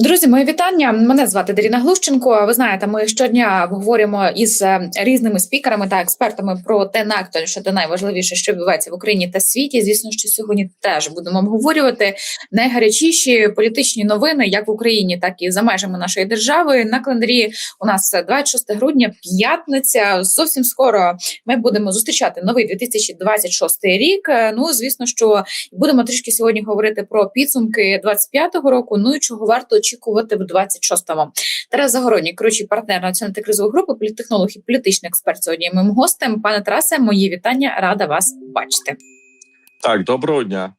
Друзі, мої вітання. Мене звати Даріна Глущенко. Ви знаєте, ми щодня обговорюємо із е, різними спікерами та експертами про те найактуальніше та найважливіше, що відбувається в Україні та світі. Звісно, що сьогодні теж будемо обговорювати найгарячіші політичні новини, як в Україні, так і за межами нашої держави. На календарі у нас 26 грудня, п'ятниця. Зовсім скоро ми будемо зустрічати новий 2026 рік. Е, Ну, звісно, що будемо трішки сьогодні говорити про підсумки 25-го року. Ну і чого варто очікувати в 26-му. Тарас Загородній, керуючий партнер національної кризової групи, політтехнолог і політичний експерт сьогодні моїм гостем. Пане Тарасе, мої вітання, рада вас бачити. Так, доброго дня.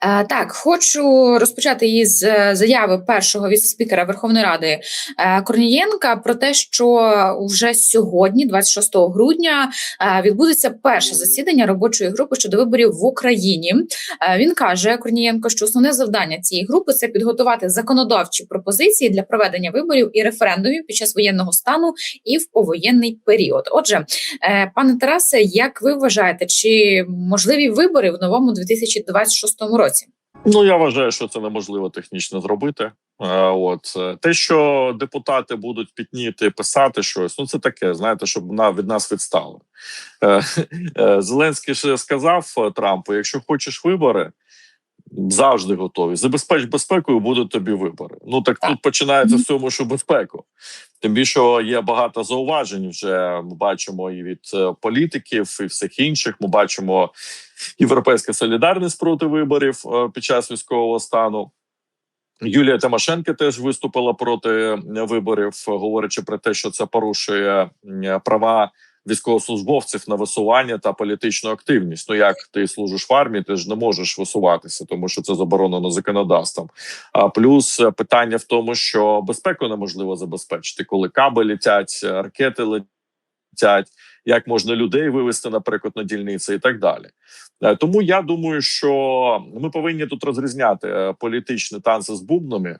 Е, Так, хочу розпочати із е, заяви першого віце-спікера Верховної Ради е, Корнієнка про те, що вже сьогодні, 26 грудня, відбудеться перше засідання робочої групи щодо виборів в Україні. Він каже Корнієнко, що основне завдання цієї групи це підготувати законодавчі пропозиції для проведення виборів і референдумів під час воєнного стану і в повоєнний період. Отже, пане Тарасе, як ви вважаєте, чи можливі вибори в новому 2026 році? Ну я вважаю, що це неможливо технічно зробити. Е, От е, те, що депутати будуть пітніти, писати щось, ну це таке. Знаєте, щоб на від нас відстали. Е, Зеленський ще сказав Трампу: якщо хочеш вибори. Завжди готові. Забезпеч безпекою будуть тобі вибори. Ну так тут починається з цьому, що безпеку. Тим більше є багато зауважень. Вже ми бачимо і від е, політиків, і всіх інших. Ми бачимо європейська солідарність проти виборів е, під час військового стану. Юлія Тимошенко теж виступила проти е, виборів, говорячи про те, що це порушує права військовослужбовців на висування та політичну активність. Ну як ти служиш в армії, ти ж не можеш висуватися, тому що це заборонено законодавством. А плюс е, питання в тому, що безпеку неможливо забезпечити, коли каби летять, е, ракети летять. Як можна людей вивести, наприклад, на дільниці і так далі. Е, Тому я думаю, що ми повинні тут розрізняти політичні танці з бубнами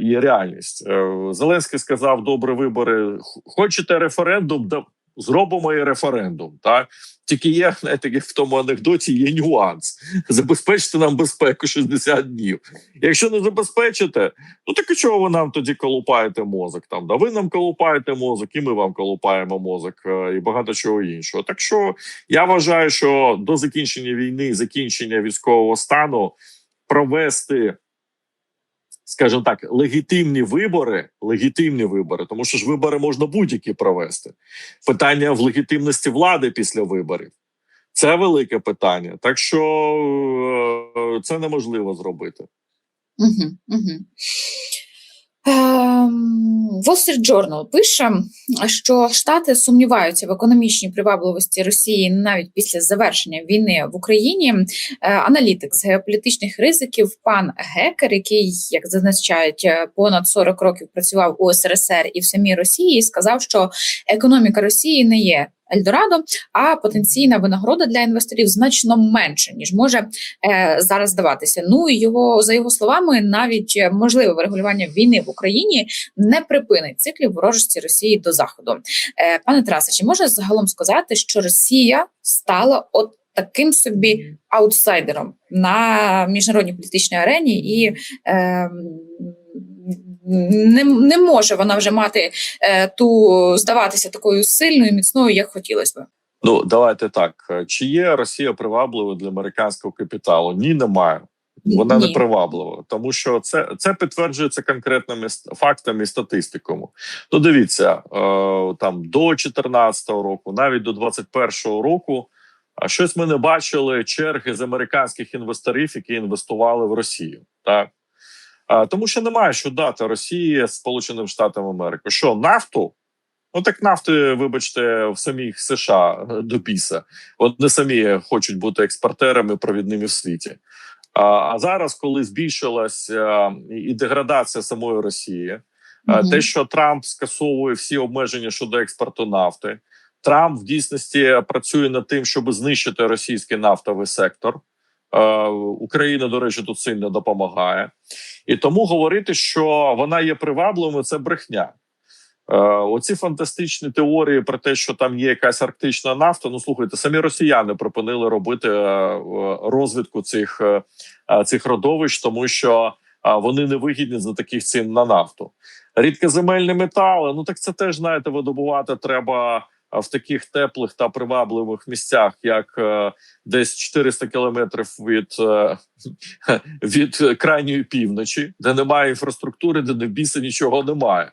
і реальність. Зеленський сказав: добре вибори. Хочете референдум? Зробимо і референдум. Так тільки є знаєте, в тому анекдоті. Є нюанс. Забезпечте нам безпеку 60 днів. Якщо не забезпечите, ну так і чого ви нам тоді колупаєте мозок? Там да ви нам колупаєте мозок, і ми вам колупаємо мозок, е, і багато чого іншого. Так що я вважаю, що до закінчення війни, закінчення військового стану провести. Скажімо так, легітимні вибори, легітимні вибори, тому що ж вибори можна будь-які провести. Питання в легітимності влади після виборів це велике питання. Так що е, це неможливо зробити. Угу, угу. Ем, Wall Street Journal пише, що Штати сумніваються в економічній привабливості Росії навіть після завершення війни в Україні. Е, Аналітик з геополітичних ризиків пан Гекер, який, як зазначають, е, понад 40 років працював у СРСР і в самій Росії, сказав, що економіка Росії не є Ельдорадо, а потенційна винагорода для інвесторів значно менше ніж може е, зараз здаватися. Ну і його за його словами, навіть е, можливе врегулювання війни в Україні не припинить циклів ворожості Росії до заходу. Е, пане Тарасе, чи може загалом сказати, що Росія стала от таким собі аутсайдером на міжнародній політичній арені і е, не, не може вона вже мати е, ту здаватися такою сильною, міцною, як хотілося би. Ну давайте так: чи є Росія привабливою для американського капіталу? Ні, немає. Вона Ні. не приваблива, тому що це це підтверджується конкретними фактами і статистиками. Ну, дивіться, е, там до 2014 року, навіть до 2021 року, а щось ми не бачили черги з американських інвесторів, які інвестували в Росію. Так тому що немає що дати Росії Сполученим Штатам Америки. Що нафту? Ну так нафти, вибачте, в самих США е, до біса. Вони самі хочуть бути експортерами провідними в світі. А, зараз, коли збільшилася і- і деградація самої Росії, Мгм. те, що Трамп скасовує всі обмеження щодо експорту нафти, Трамп в дійсності працює над тим, щоб знищити російський нафтовий сектор. Е, Україна, до речі, тут сильно допомагає, і тому говорити, що вона є привабливою, це брехня. Е, Оці фантастичні теорії про те, що там є якась арктична нафта. Ну слухайте, самі росіяни припинили робити е, розвідку цих, е, цих родовищ, тому що вони не вигідні за таких цін на нафту. Рідкоземельні метали. Ну так це теж знаєте, видобувати треба в таких теплих та привабливих місцях, як е, десь 400 кілометрів від, е, від крайньої півночі, де немає інфраструктури, де не біса нічого немає.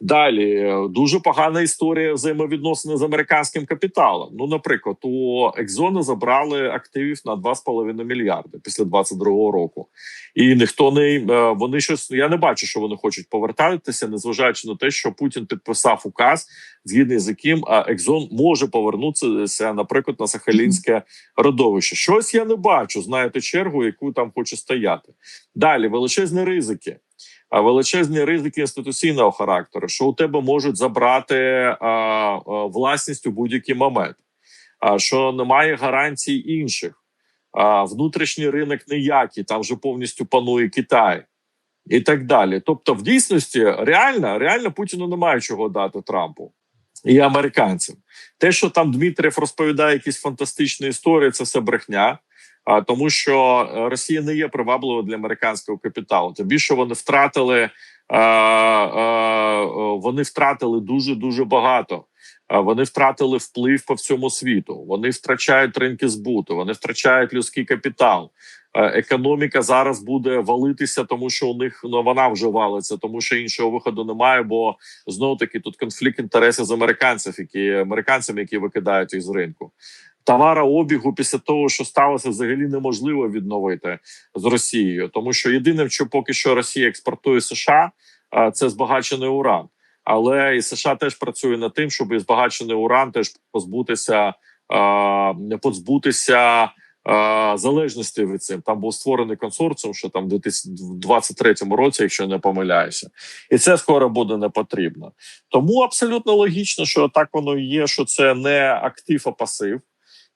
Далі е, дуже погана історія взаємовідносини з американським капіталом. Ну, наприклад, у Екзону забрали активів на 2,5 мільярди після 22-го року, і ніхто не е, вони щось. Я не бачу, що вони хочуть повертатися, незважаючи на те, що Путін підписав указ, згідно з яким Екзон може повернутися, наприклад, на Сахалінське родовище. Щось я не бачу. Знаєте, чергу, яку там хоче стояти. Далі величезні ризики. Величезні ризики інституційного характеру, що у тебе можуть забрати власність у будь-який момент, що немає гарантій інших, внутрішній ринок ніякий, там вже повністю панує Китай і так далі. Тобто, в дійсності реально, реально Путіну немає чого дати Трампу і американцям. Те, що там Дмитрів розповідає якісь фантастичні історії, це все брехня. Тому, що е, Росія не є привабливою для американського капіталу. Тим більше вони втратили а, а, вони втратили дуже дуже багато. Вони втратили вплив по всьому світу. Вони втрачають ринки збуту, вони втрачають людський капітал. Е, Економіка зараз буде валитися, тому що у них ну вона вже валиться, тому що іншого виходу немає. Бо знову таки тут конфлікт інтересів з американців, які американцями, які викидають їх з ринку товарообігу після того, що сталося, взагалі неможливо відновити з Росією, тому що єдине, що поки що Росія експортує США, це збагачений уран. Але і США теж працює над тим, щоб і збагачений уран теж позбутися, не позбутися. Залежності від цим там був створений консорціум, що там в 2023 році, якщо не помиляюся, і це скоро буде не потрібно. Тому абсолютно логічно, що так воно є, що це не актив, а пасив.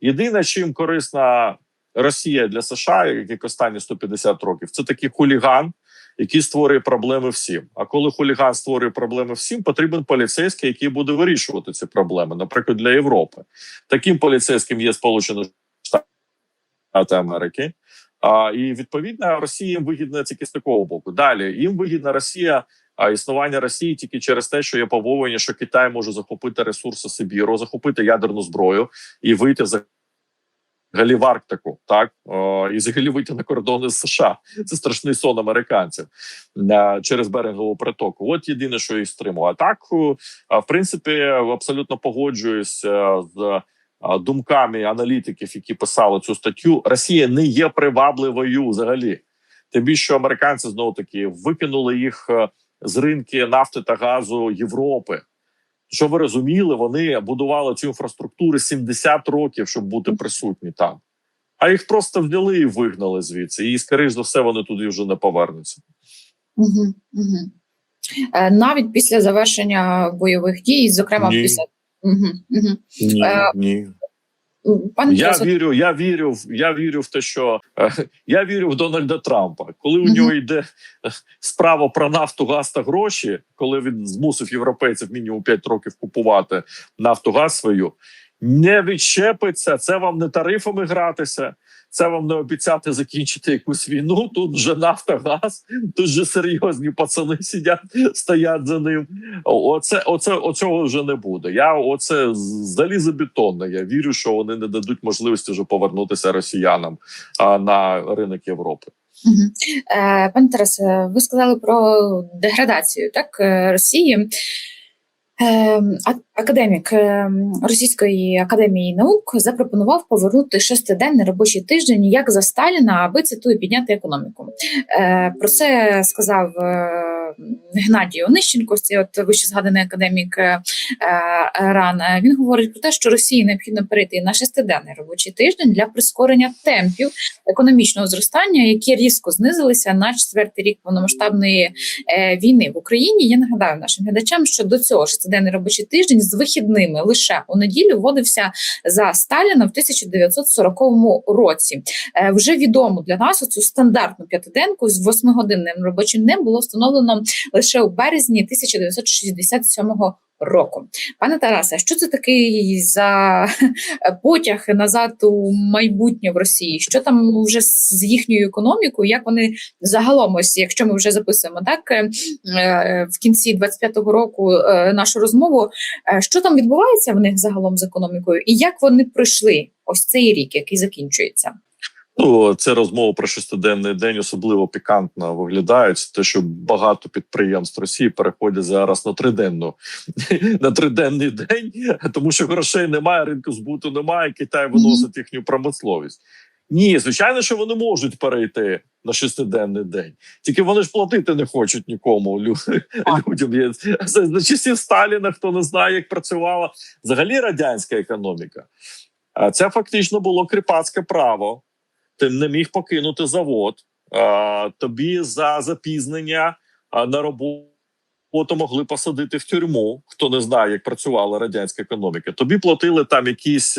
Єдине, чим корисна Росія для США, як останні 150 років, це такий хуліган, який створює проблеми всім. А коли хуліган створює проблеми всім, потрібен поліцейський, який буде вирішувати ці проблеми, наприклад, для Європи. Таким поліцейським є Сполучені Штати Америки. А, І відповідно Росія їм вигідна тільки з такого боку. Далі їм вигідна Росія. А існування Росії тільки через те, що є побоювання, що Китай може захопити ресурси Сибіру, захопити ядерну зброю і вийти за в Арктику, так О, і взагалі вийти на кордони з США. Це страшний сон американців е, через берегову притоку. От єдине, що їх стримує. А так в принципі абсолютно погоджуюся з е, думками аналітиків, які писали цю статтю. Росія не є привабливою взагалі. Тим більше американці знову таки викинули їх е, з ринки нафти та газу Європи. Що ви розуміли, вони будували цю інфраструктуру 70 років, щоб бути присутні там. А їх просто взяли і вигнали звідси. І, скоріш за все, вони туди вже не повернуться. Угу, угу. Навіть після завершення бойових дій, зокрема, ні. після. Угу, угу. Ні, е, ні. Пане я Тарасу... вірю, я вірю, я вірю в те, що е, я вірю в Дональда Трампа. Коли у нього йде е, справа про нафту, газ та гроші, коли він змусив європейців мінімум 5 років купувати нафту газ свою, не відчепиться. Це вам не тарифами гратися. Це вам не обіцяти закінчити якусь війну. Тут вже нафта, газ, тут вже серйозні пацани сидять, стоять за ним. Оце, оце оцього вже не буде. Я оце залізобетонне. Я вірю, що вони не дадуть можливості вже повернутися росіянам на ринок Європи. Е, Пане Тарасе, ви сказали про деградацію так е, Росії. Ем, академік ем, Російської академії наук запропонував повернути шестиденний робочий тиждень як за Сталіна, аби цитую підняти економіку. Е, про це сказав е, Геннадій Онищенко, от вище згаданий академік е, Ран. Він говорить про те, що Росії необхідно перейти на шестиденний робочий тиждень для прискорення темпів економічного зростання, які різко знизилися на четвертий рік повномасштабної війни в Україні. Я нагадаю нашим глядачам, що до цього шестиденний робочий тиждень з вихідними лише у неділю вводився за Сталіна в 1940 році. Вже відомо для нас цю стандартну п'ятиденку з восьмигодинним робочим днем було встановлено лише у березні 1967 року. Пане Тарасе, що це такий за потяг назад у майбутнє в Росії? Що там вже з їхньою економікою? Як вони загалом, ось якщо ми вже записуємо так е, е, в кінці 25-го року е, нашу розмову, що там відбувається в них загалом з економікою, і як вони пройшли ось цей рік, який закінчується? Ну, це розмова про шестиденний день особливо пікантно виглядає. Це те, що багато підприємств Росії переходять зараз на триденну на триденний день, тому що грошей немає, ринку збуту немає. Китай виносить їхню промисловість. Ні, звичайно, що вони можуть перейти на шестиденний день. Тільки вони ж платити не хочуть нікому. Людям за часів Сталіна, хто не знає, як працювала взагалі радянська економіка. А Це фактично було кріпацьке право ти не міг покинути завод. Тобі за запізнення на роботу могли посадити в тюрму. Хто не знає, як працювала радянська економіка. Тобі платили там якісь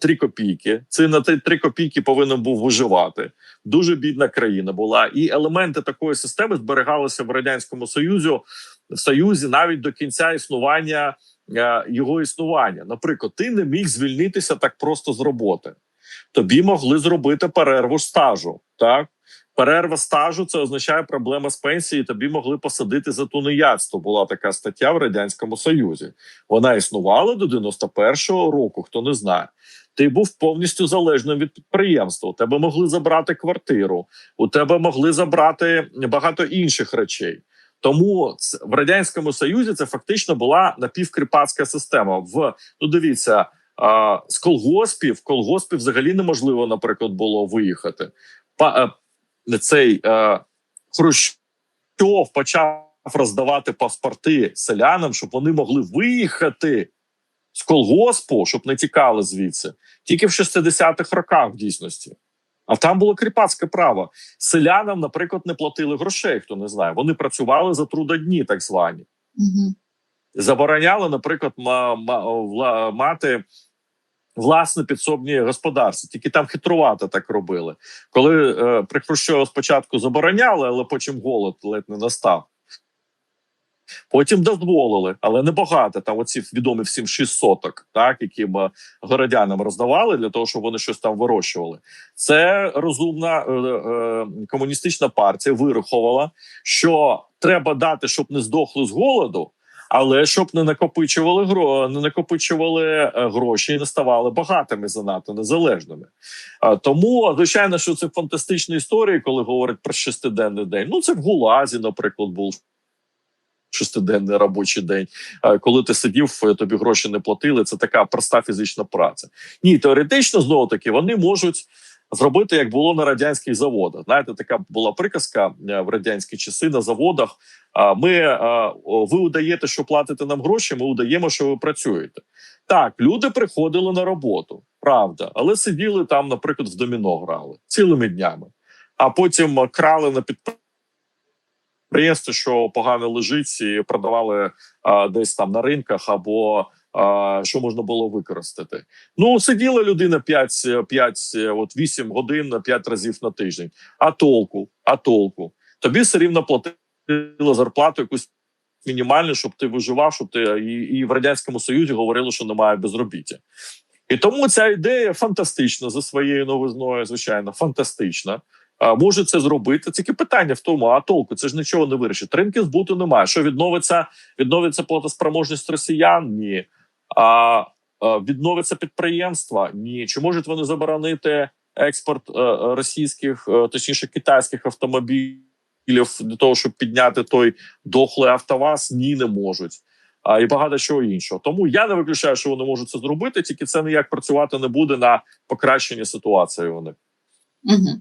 три копійки. Це на ті три копійки повинен був виживати. Дуже бідна країна була, і елементи такої системи зберігалися в радянському союзі в союзі навіть до кінця існування його існування. Наприклад, ти не міг звільнитися так просто з роботи тобі могли зробити перерву стажу. Так, перерва стажу це означає проблема з пенсії. Тобі могли посадити за тунеядство. Була така стаття в радянському союзі. Вона існувала до 91-го року. Хто не знає, ти був повністю залежним від підприємства. У тебе могли забрати квартиру, у тебе могли забрати багато інших речей. Тому в радянському союзі це фактично була напівкріпацька система. В ну дивіться. А, з колгоспів колгоспів взагалі неможливо, наприклад, було виїхати. Па, е, цей е, Хрущов почав роздавати паспорти селянам, щоб вони могли виїхати з колгоспу, щоб не тікали звідси, тільки в 60-х роках в дійсності. А там було кріпацьке право. Селянам, наприклад, не платили грошей, хто не знає. Вони працювали за трудодні, так звані Угу. забороняли, наприклад, мати власне підсобні господарства. Тільки там хитрувато так робили. Коли е, при Хрущові спочатку забороняли, але потім голод ледь не настав. Потім дозволили, але не багато. Там оці відомі всім шість соток, так які б городянам роздавали для того, щоб вони щось там вирощували. Це розумна е, е, комуністична партія вирахувала, що треба дати, щоб не здохли з голоду, але щоб не накопичували гро, не накопичували е, гроші і не ставали багатими занадто незалежними. Тому, звичайно, що це фантастичні історії, коли говорять про шестиденний день. Ну це в Гулазі, наприклад, був. Шестиденний робочий день, коли ти сидів, е, тобі гроші не платили. Це така проста фізична праця. Ні, теоретично знову таки вони можуть зробити, як було на радянських заводах. Знаєте, така була приказка е, в радянські часи на заводах. Ми е, ви удаєте, що платите нам гроші. Ми удаємо, що ви працюєте. Так, люди приходили на роботу, правда, але сиділи там, наприклад, в доміно грали цілими днями, а потім крали на підприємстві, що погано лежить, і продавали а, десь там на ринках або що можна було використати. Ну сиділа людина 5, 5 от 8 годин 5 разів на тиждень. А толку, а толку. Тобі все рівно платили зарплату якусь мінімальну, щоб ти виживав, щоб ти і, і в радянському союзі говорили, що немає безробіття. І тому ця ідея фантастична за своєю новизною, звичайно, фантастична. А, може це зробити. Тільки питання в тому, а толку це ж нічого не вирішить. Ринки збуту немає. Що відновиться, відновиться платоспроможність росіян? Ні. А, а відновиться підприємства? Ні. Чи можуть вони заборонити експорт е, е, російських, е, точніше китайських автомобілів для того, щоб підняти той дохлий автоваз? Ні, не можуть. І багато чого іншого. Тому я не виключаю, що вони можуть це зробити, тільки це ніяк працювати не буде на покращенні ситуації. Вони. Угу.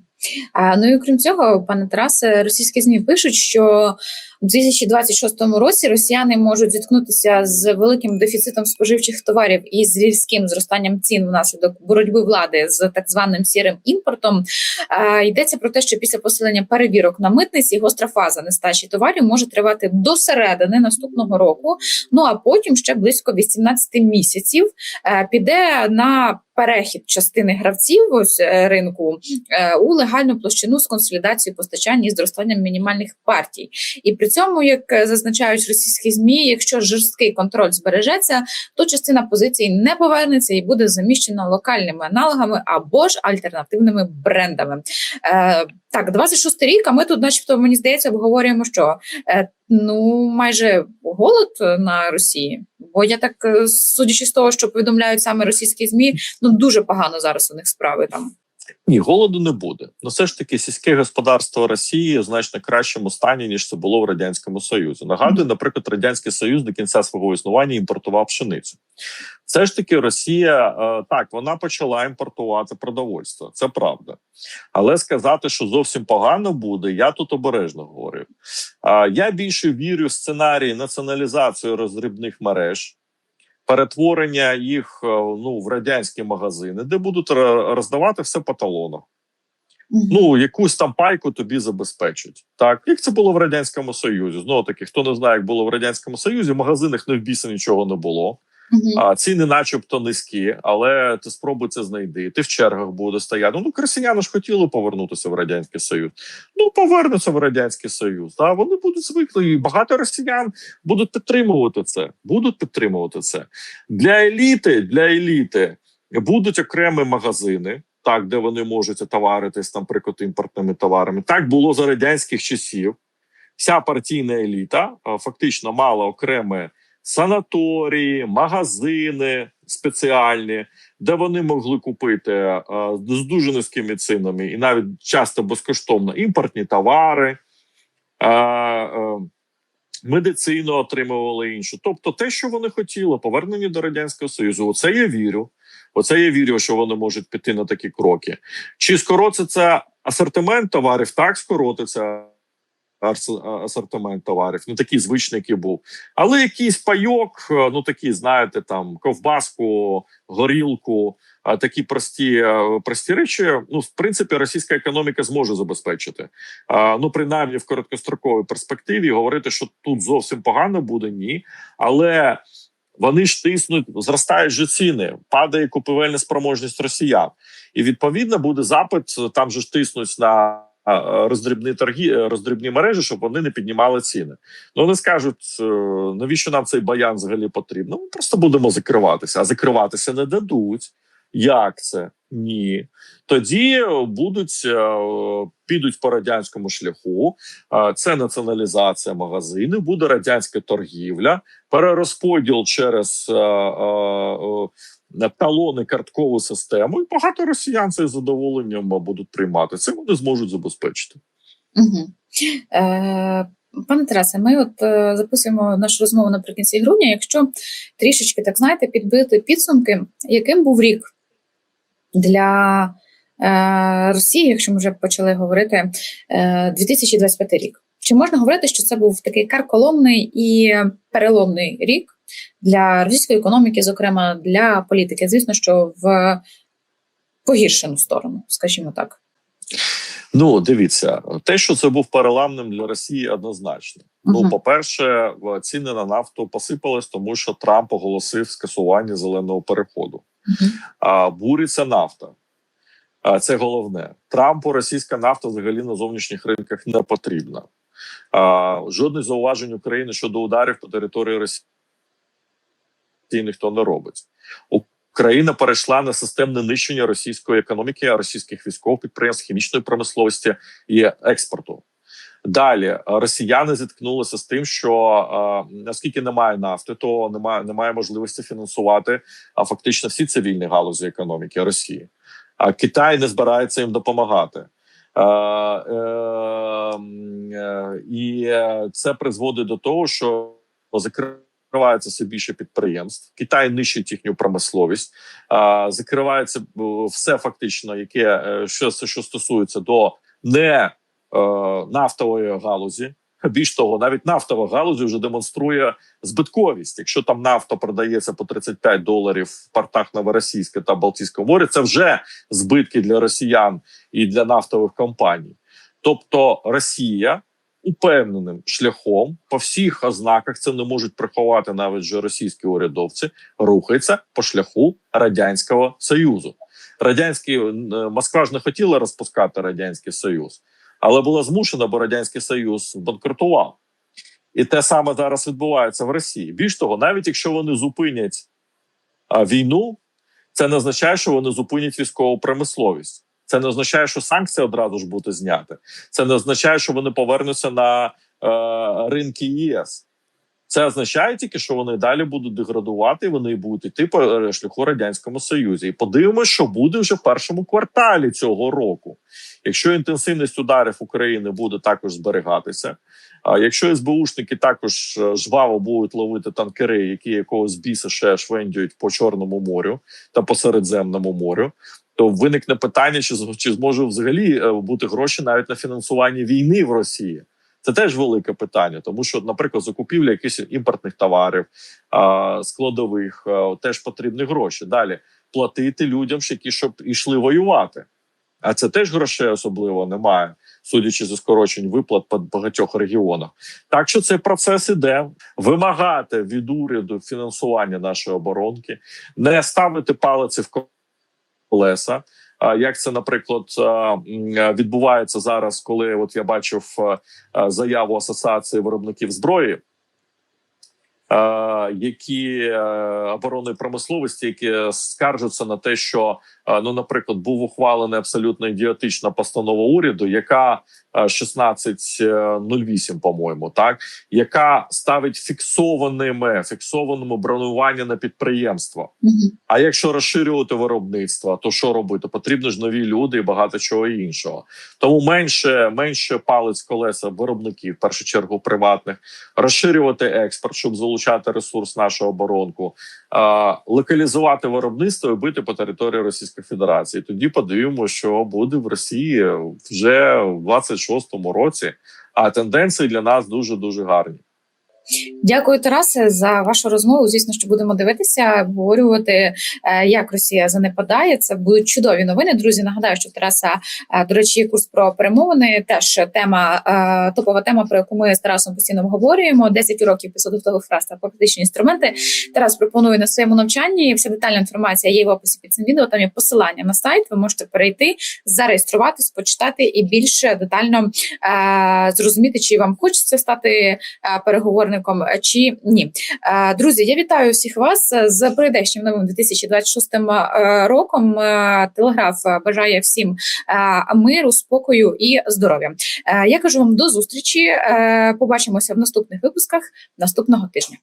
Ну і крім цього, пане Тарасе, російські змі пишуть, що у 2026 році росіяни можуть зіткнутися з великим дефіцитом споживчих товарів і з різким зростанням цін внаслідок боротьби влади з так званим сірим імпортом. А, йдеться про те, що після посилення перевірок на митниці гостра фаза нестачі товарів може тривати до середини наступного року. Ну а потім ще близько 18 місяців е, піде на перехід частини гравців ось е, ринку е, у легальний загальну площину з консолідацією постачання і зростанням мінімальних партій. І при цьому, як е, зазначають російські змі, якщо жорсткий контроль збережеться, то частина позицій не повернеться і буде заміщена локальними аналогами або ж альтернативними брендами. Е, так, 26 рік. А ми тут, начебто, мені здається, обговорюємо, що е, ну майже голод на Росії. Бо я так, е, судячи з того, що повідомляють саме російські змі, ну дуже погано зараз у них справи там. Ні, голоду не буде. Ну все ж таки, сільське господарство Росії значно кращому стані ніж це було в радянському Союзі. Нагадую, наприклад, радянський союз до кінця свого існування імпортував пшеницю. Все ж таки, Росія е, так вона почала імпортувати продовольство. Це правда, але сказати, що зовсім погано буде, я тут обережно говорив. Е, Я більше вірю в сценарій націоналізації роздрібних мереж перетворення їх е, ну в радянські магазини, де будуть роздавати все по талонах. Ну якусь там пайку тобі забезпечать. Так як це було в радянському союзі? Знову таки, хто не знає, як було в радянському союзі, в магазинах не в біса нічого не було. Мгм. А ціни, начебто, низькі, але ти спробуй це знайти. Ти в чергах буде стояти. Ну, красіяни ж хотіли повернутися в радянський союз. Ну, повернуться в радянський союз. Да? Вони будуть звикли. І багато росіян будуть підтримувати це. Будуть підтримувати це для еліти. Для еліти будуть окремі магазини. Так, де вони можуть товаритись, там, наприклад, імпортними товарами. Так було за радянських часів. Вся партійна еліта фактично мала окреме санаторії, магазини спеціальні, де вони могли купити е, з дуже низькими цінами і навіть часто безкоштовно імпортні товари, е, е, медицину отримували іншу. Тобто, те, що вони хотіли, повернення до радянського союзу. Оце я вірю. Оце я вірю, що вони можуть піти на такі кроки. Чи скоротиться асортимент товарів? Так, скоротиться асортимент товарів, не такий звичний, який був. Але якийсь пайок, е, ну такі, знаєте, там ковбаску, горілку, такі прості, е, прості речі. Ну, в принципі, російська економіка зможе забезпечити. Ну, принаймні в короткостроковій перспективі говорити, що тут зовсім погано буде, ні. Але вони ж тиснуть, зростають же ціни, падає купівельна спроможність росіян, і відповідно буде запит. Там же ж тиснуть на роздрібні торги, е, роздрібні мережі, щоб вони не піднімали ціни. Ну вони скажуть, е, навіщо нам цей баян взагалі потрібно? Ми просто будемо закриватися, а закриватися не дадуть. Як це? Ні. Тоді будуть е, підуть по радянському шляху. Це націоналізація магазинів, буде радянська торгівля, перерозподіл через талони карткову систему. І багато росіян це задоволенням будуть приймати. Це вони зможуть забезпечити. Угу. Е, пане Тарасе, ми от е, записуємо нашу розмову наприкінці грудня. Якщо трішечки, так знаєте, підбити підсумки, яким був рік для е, Росії, якщо ми вже почали говорити, е, 2025 рік. Чи можна говорити, що це був такий карколомний і переломний рік для російської економіки, зокрема для політики? Звісно, що в погіршену сторону, скажімо так. Ну, дивіться, те, що це був переламним для Росії, однозначно. Ну, по-перше, ціни на нафту посипались, тому що Трамп оголосив скасування зеленого переходу. Мгм. А буриться нафта. А це головне. Трампу російська нафта взагалі на зовнішніх ринках не потрібна. А, жодних зауважень України щодо ударів по території Росії ніхто не робить. Україна перейшла на системне нищення російської економіки, російських військових підприємств, хімічної промисловості і експорту. Далі е, росіяни зіткнулися з тим, що е, наскільки немає нафти, то немає немає можливості фінансувати а фактично всі цивільні галузі економіки Росії. А Китай не збирається їм допомагати. Е, е, е, і це призводить до того, що закривається все більше підприємств. Китай нищить їхню промисловість, е, закривається е, все фактично, яке е, що, що стосується до не е, нафтової галузі. Більш того, навіть нафтова галузь вже демонструє збитковість. Якщо там нафта продається по 35 доларів в портах Новоросійська та Балтійського моря, це вже збитки для росіян і для нафтових компаній. Тобто Росія упевненим шляхом по всіх ознаках це не можуть приховати навіть вже російські урядовці, рухається по шляху радянського союзу. Радянський е, Москва ж не хотіла розпускати радянський союз, але була змушена, бо радянський союз банкрутував. І те саме зараз відбувається в Росії. Більш того, навіть якщо вони зупинять війну, це не означає, що вони зупинять військову промисловість. Це не означає, що санкції одразу ж будуть зняти. Це не означає, що вони повернуться на е, ринки ЄС. Це означає тільки, що вони далі будуть деградувати, і вони будуть йти по е, шляху радянському союзі. І подивимося, що буде вже в першому кварталі цього року. Якщо інтенсивність ударів України буде також зберігатися, а якщо СБУшники також е, жваво будуть ловити танкери, які якогось біса ще швендюють по Чорному морю та по Середземному морю, то виникне питання, чи, чи зможуть взагалі е, бути гроші навіть на фінансування війни в Росії. Це теж велике питання, тому що, наприклад, закупівля якихось імпортних товарів, складових теж потрібні гроші. Далі платити людям, які щоб йшли воювати. А це теж грошей особливо немає, судячи зі скорочень виплат по багатьох регіонах. Так що цей процес іде. Вимагати від уряду фінансування нашої оборонки, не ставити палиці в колеса. А Як це, наприклад, відбувається зараз, коли от я бачив заяву асоціації виробників зброї, які е, оборонної промисловості, які скаржаться на те, що ну, наприклад, був ухвалений абсолютно ідіотична постанова уряду, яка а, 1608, по-моєму, так яка ставить фіксованими фіксованими бронювання на підприємства. Мгм. А якщо розширювати виробництво, то що робити? Потрібно ж нові люди і багато чого іншого. Тому менше менше палець колеса виробників, в першу чергу приватних, розширювати експорт, щоб залучати ресурс нашого оборонку, локалізувати виробництво і бити по території Російської Федерації. Тоді подивимося, що буде в Росії вже в 26-му році. А тенденції для нас дуже дуже гарні. Дякую, Тарасе, за вашу розмову. Звісно, що будемо дивитися, обговорювати, е, як Росія занепадає. Це будуть чудові новини. Друзі, нагадаю, що Тараса, е, до речі, курс про перемовини. Теж тема е, топова тема, про яку ми з Тарасом постійно обговорюємо. 10 уроків підготових фраз та практичні інструменти. Тарас пропонує на своєму навчанні. Вся детальна інформація є в описі під цим відео. Там є посилання на сайт. Ви можете перейти, зареєструватись, почитати і більше детально зрозуміти, чи вам хочеться стати е, переговорником е, чи ні. Е, Друзі, я вітаю всіх вас з прийдешнім новим 2026 е, роком. Е, Телеграф е, бажає всім е, миру, спокою і здоров'я. Е, Я кажу вам до зустрічі. Е, Побачимося в наступних випусках наступного тижня.